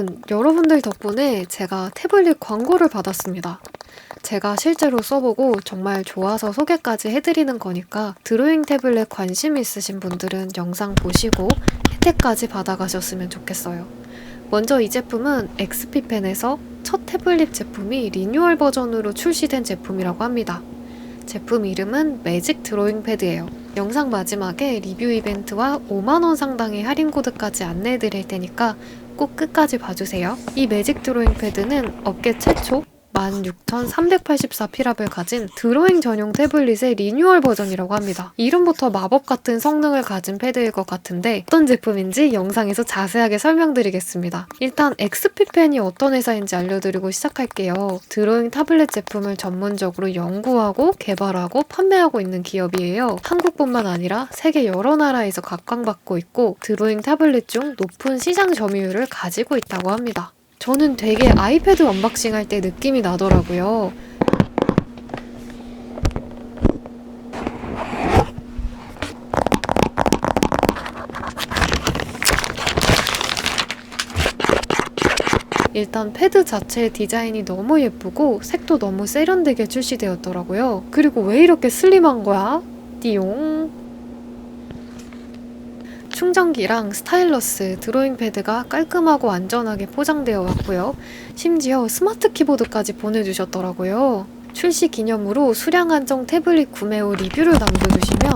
여러분, 여러분들 덕분에 제가 태블릿 광고를 받았습니다. 제가 실제로 써보고 정말 좋아서 소개까지 해드리는 거니까 드로잉 태블릿 관심 있으신 분들은 영상 보시고 혜택까지 받아가셨으면 좋겠어요. 먼저 이 제품은 XP펜에서 첫 태블릿 제품이 리뉴얼 버전으로 출시된 제품이라고 합니다. 제품 이름은 매직 드로잉 패드예요. 영상 마지막에 리뷰 이벤트와 5만원 상당의 할인 코드까지 안내해 드릴 테니까 꼭 끝까지 봐주세요. 이 매직 드로잉 패드는 업계 최초 16,384피랍을 가진 드로잉 전용 태블릿의 리뉴얼 버전이라고 합니다. 이름부터 마법 같은 성능을 가진 패드일 것 같은데 어떤 제품인지 영상에서 자세하게 설명드리겠습니다. 일단 XP펜이 어떤 회사인지 알려드리고 시작할게요. 드로잉 타블렛 제품을 전문적으로 연구하고 개발하고 판매하고 있는 기업이에요. 한국뿐만 아니라 세계 여러 나라에서 각광받고 있고 드로잉 타블렛 중 높은 시장 점유율을 가지고 있다고 합니다. 저는 되게 아이패드 언박싱 할 때 느낌이 나더라고요. 일단 패드 자체의 디자인이 너무 예쁘고 색도 너무 세련되게 출시되었더라고요. 그리고 왜 이렇게 슬림한 거야? 띠용. 충전기랑 스타일러스, 드로잉 패드가 깔끔하고 안전하게 포장되어 왔고요. 심지어 스마트 키보드까지 보내주셨더라고요. 출시 기념으로 수량 한정 태블릿 구매 후 리뷰를 남겨주시면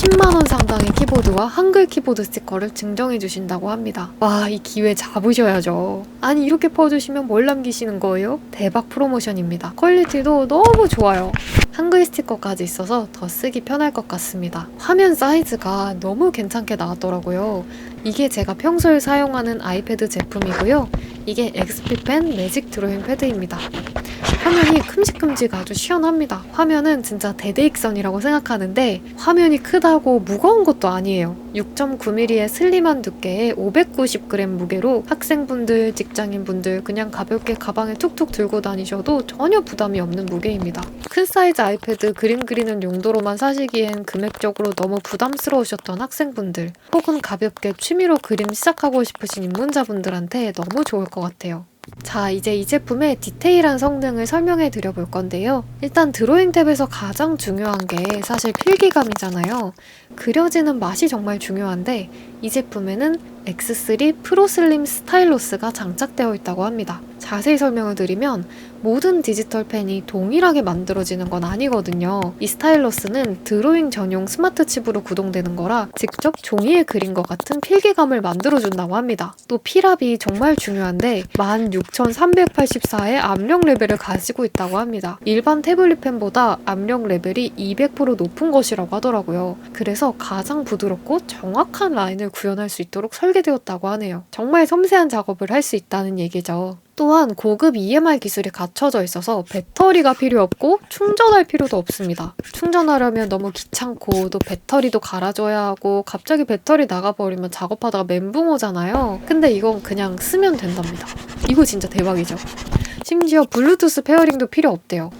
10만원 상당의 키보드와 한글 키보드 스티커를 증정해 주신다고 합니다. 와, 이 기회 잡으셔야죠. 아니, 이렇게 퍼주시면 뭘 남기시는 거예요? 대박 프로모션입니다. 퀄리티도 너무 좋아요. 한글 스티커까지 있어서 더 쓰기 편할 것 같습니다. 화면 사이즈가 너무 괜찮게 나왔더라고요. 이게 제가 평소에 사용하는 아이패드 제품이고요. 이게 XP펜 매직 드로잉 패드입니다. 화면이 큼직큼직 아주 시원합니다. 화면은 진짜 대대익선이라고 생각하는데 화면이 크다고 무거운 것도 아니에요. 6.9mm의 슬림한 두께에 590g 무게로 학생분들, 직장인분들 그냥 가볍게 가방에 툭툭 들고 다니셔도 전혀 부담이 없는 무게입니다. 큰 사이즈 아이패드 그림 그리는 용도로만 사시기엔 금액적으로 너무 부담스러우셨던 학생분들 혹은 가볍게 취미로 그림 시작하고 싶으신 입문자분들한테 너무 좋을 것 같아요. 자, 이제 이 제품의 디테일한 성능을 설명해 드려 볼 건데요. 일단 드로잉 탭에서 가장 중요한 게 사실 필기감이잖아요. 그려지는 맛이 정말 중요한데 이 제품에는 X3 프로 슬림 스타일러스가 장착되어 있다고 합니다. 자세히 설명을 드리면 모든 디지털 펜이 동일하게 만들어지는 건 아니거든요. 이 스타일러스는 드로잉 전용 스마트 칩으로 구동되는 거라 직접 종이에 그린 것 같은 필기감을 만들어준다고 합니다. 또 피랍이 정말 중요한데 16,384의 압력 레벨을 가지고 있다고 합니다. 일반 태블릿 펜보다 압력 레벨이 200% 높은 것이라고 하더라고요. 그래서 가장 부드럽고 정확한 라인을 구현할 수 있도록 설계되었다고 하네요. 정말 섬세한 작업을 할 수 있다는 얘기죠. 또한 고급 EMR 기술이 갖춰져 있어서 배터리가 필요 없고 충전할 필요도 없습니다. 충전하려면 너무 귀찮고 또 배터리도 갈아줘야 하고 갑자기 배터리 나가버리면 작업하다가 멘붕 오잖아요. 근데 이건 그냥 쓰면 된답니다. 이거 진짜 대박이죠. 심지어 블루투스 페어링도 필요 없대요.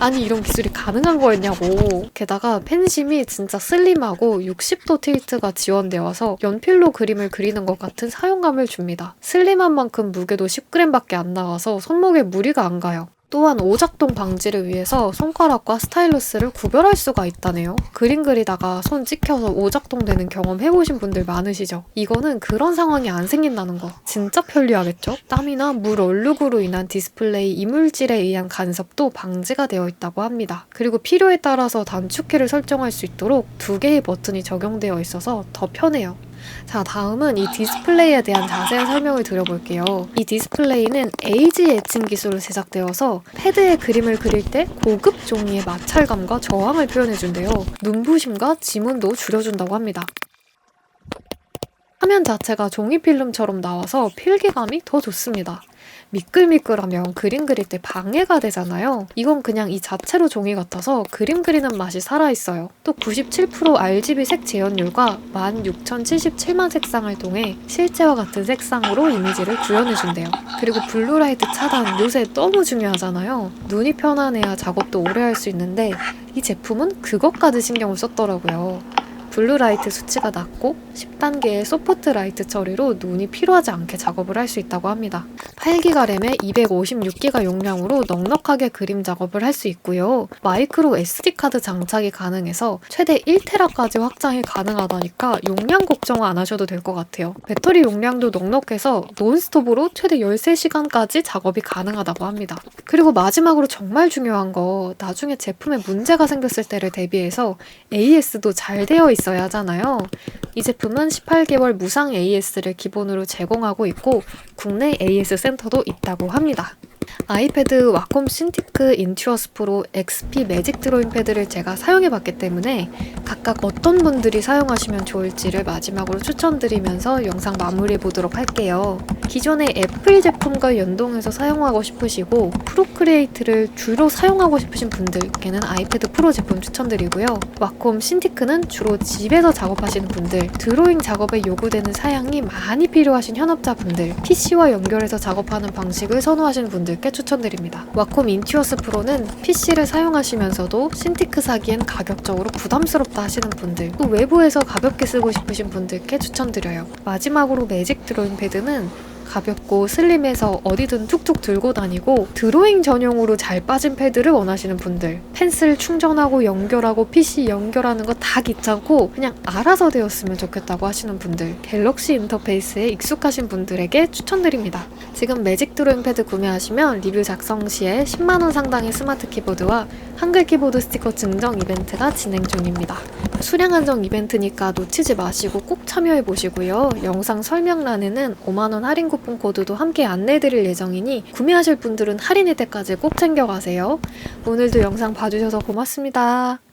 아니 이런 기술이 가능한 거였냐고. 게다가 펜심이 진짜 슬림하고 60도 틸트가 지원되어서 연필로 그림을 그리는 것 같은 사용감을 줍니다. 슬림한 만큼 무게도 10g밖에 안 나가서 손목에 무리가 안 가요. 또한 오작동 방지를 위해서 손가락과 스타일러스를 구별할 수가 있다네요. 그림 그리다가 손 찍혀서 오작동 되는 경험 해보신 분들 많으시죠? 이거는 그런 상황이 안 생긴다는 거. 진짜 편리하겠죠? 땀이나 물 얼룩으로 인한 디스플레이 이물질에 의한 간섭도 방지가 되어 있다고 합니다. 그리고 필요에 따라서 단축키를 설정할 수 있도록 두 개의 버튼이 적용되어 있어서 더 편해요. 자, 다음은 이 디스플레이에 대한 자세한 설명을 드려볼게요. 이 디스플레이는 에이지 애칭 기술로 제작되어서 패드에 그림을 그릴 때 고급 종이의 마찰감과 저항을 표현해준대요. 눈부심과 지문도 줄여준다고 합니다. 화면 자체가 종이 필름처럼 나와서 필기감이 더 좋습니다. 미끌미끌하면 그림 그릴 때 방해가 되잖아요. 이건 그냥 이 자체로 종이 같아서 그림 그리는 맛이 살아있어요. 또 97% RGB 색 재현율과 16,077만 색상을 통해 실제와 같은 색상으로 이미지를 구현해준대요. 그리고 블루라이트 차단 요새 너무 중요하잖아요. 눈이 편안해야 작업도 오래 할 수 있는데 이 제품은 그것까지 신경을 썼더라고요. 블루라이트 수치가 낮고 10단계의 소프트 라이트 처리로 눈이 피로하지 않게 작업을 할 수 있다고 합니다. 8기가 램에 256기가 용량으로 넉넉하게 그림 작업을 할 수 있고요. 마이크로 SD카드 장착이 가능해서 최대 1테라까지 확장이 가능하다니까 용량 걱정 안 하셔도 될 것 같아요. 배터리 용량도 넉넉해서 논스톱으로 최대 13시간까지 작업이 가능하다고 합니다. 그리고 마지막으로 정말 중요한 거 나중에 제품에 문제가 생겼을 때를 대비해서 AS도 잘 되어 있어 야 하잖아요. 이 제품은 18개월 무상 AS를 기본으로 제공하고 있고 국내 AS 센터도 있다고 합니다. 아이패드 와콤 신티크 인투어스 프로 XP 매직 드로잉 패드를 제가 사용해 봤기 때문에 각각 어떤 분들이 사용하시면 좋을지를 마지막으로 추천드리면서 영상 마무리해 보도록 할게요. 기존의 애플 제품과 연동해서 사용하고 싶으시고 프로크리에이트를 주로 사용하고 싶으신 분들께는 아이패드 프로 제품 추천드리고요. 와콤 신티크는 주로 집에서 작업하시는 분들, 드로잉 작업에 요구되는 사양이 많이 필요하신 현업자분들, PC와 연결해서 작업하는 방식을 선호하시는 분들께 추천드립니다. 와콤 인투어스 프로는 PC를 사용하시면서도 신티크 사기엔 가격적으로 부담스럽다 하시는 분들, 또 외부에서 가볍게 쓰고 싶으신 분들께 추천드려요. 마지막으로 매직 드로잉 패드는 가볍고 슬림해서 어디든 툭툭 들고 다니고 드로잉 전용으로 잘 빠진 패드를 원하시는 분들 펜슬 충전하고 연결하고 PC 연결하는 거 다 귀찮고 그냥 알아서 되었으면 좋겠다고 하시는 분들 갤럭시 인터페이스에 익숙하신 분들에게 추천드립니다 지금 매직 드로잉 패드 구매하시면 리뷰 작성 시에 10만원 상당의 스마트 키보드와 한글 키보드 스티커 증정 이벤트가 진행 중입니다 수량 한정 이벤트니까 놓치지 마시고 꼭 참여해 보시고요. 영상 설명란에는 5만원 할인 쿠폰 코드도 함께 안내 드릴 예정이니 구매하실 분들은 할인일 때까지 꼭 챙겨가세요. 오늘도 영상 봐주셔서 고맙습니다.